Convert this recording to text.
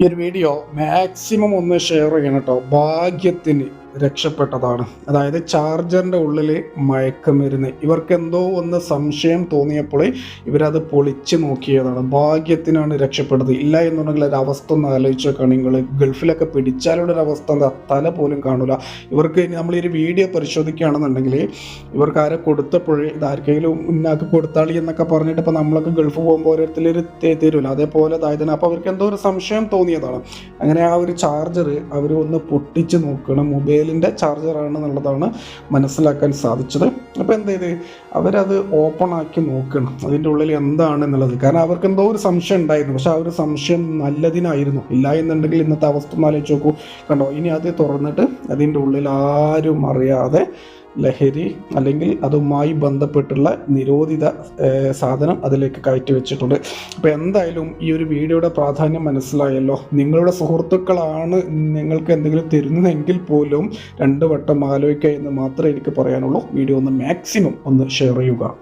ഈ ഒരു video maximum ഒന്ന് ഷെയർ ചെയ്യണം കേട്ടോ. ഭാഗ്യത്തിന്. രക്ഷപ്പെട്ടതാണ്. അതായത് ചാർജറിന്റെ ഉള്ളിൽ മയക്കമരുന്ന്. ഇവർക്ക് എന്തോ ഒന്ന് സംശയം തോന്നിയപ്പോൾ ഇവരത് പൊളിച്ച് നോക്കിയതാണ്. ഭാഗ്യത്തിനാണ് രക്ഷപ്പെട്ടത് ഇല്ല എന്നുണ്ടെങ്കിൽ ഒരു അവസ്ഥ ഒന്ന് ആലോചിച്ച് നിങ്ങൾ ഗൾഫിലൊക്കെ പിടിച്ചാലുള്ള ഒരു അവസ്ഥ എന്താ? തല പോലും കാണൂല. ഇവർക്ക് ഇനി നമ്മൾ ഈ വീഡിയോ പരിശോധിക്കുകയാണെന്നുണ്ടെങ്കിൽ ഇവർക്ക് ആരെ കൊടുത്തപ്പോഴേ ഇത് ആർക്കെങ്കിലും ഇന്നാക്ക് കൊടുത്താളി എന്നൊക്കെ പറഞ്ഞിട്ട് ഇപ്പോൾ നമ്മളൊക്കെ ഗൾഫ് പോകുമ്പോൾ ഓരോരുത്തരൊരു തരുമല്ലോ അതേപോലെ ഇതായതിനെ അപ്പോൾ അവർക്ക് എന്തോ ഒരു സംശയം തോന്നിയതാണ്. അങ്ങനെ ആ ഒരു ചാർജർ അവർ ഒന്ന് പൊട്ടിച്ച് നോക്കണം. മൊബൈലിന്റെ ചാർജറാണെന്നുള്ളതാണ് മനസ്സിലാക്കാൻ സാധിച്ചത്. അപ്പോൾ എന്ത് ചെയ്ത്? അവരത് ഓപ്പൺ ആക്കി നോക്കണം. അതിന്റെ ഉള്ളിൽ എന്താണ് എന്നുള്ളത്. കാരണം അവർക്ക് എന്തോ ഒരു സംശയം ഉണ്ടായിരുന്നു. പക്ഷെ ആ ഒരു സംശയം നല്ലതിനായിരുന്നു. ഇല്ല എന്നുണ്ടെങ്കിൽ ഇന്നത്തെ അവസ്ഥ ഒന്ന് ആലോചിച്ച് നോക്കൂ. കണ്ടോ? ഇനി അത് തുറന്നിട്ട് അതിന്റെ ഉള്ളിൽ ആരും അറിയാതെ ലഹരി അല്ലെങ്കിൽ അതുമായി ബന്ധപ്പെട്ടുള്ള നിരോധിത സാധനം അതിലേക്ക് കയറ്റി വെച്ചിട്ടുണ്ട്. അപ്പോൾ എന്തായാലും ഈ ഒരു വീഡിയോയുടെ പ്രാധാന്യം മനസ്സിലായല്ലോ. നിങ്ങളുടെ സുഹൃത്തുക്കളാണ് നിങ്ങൾക്ക് എന്തെങ്കിലും തരുന്നതെങ്കിൽ പോലും രണ്ട് വട്ടം ആലോചിക്കുക എന്ന് മാത്രമേ എനിക്ക് പറയാനുള്ളൂ. വീഡിയോ ഒന്ന് മാക്സിമം ഒന്ന് ഷെയർ ചെയ്യുക.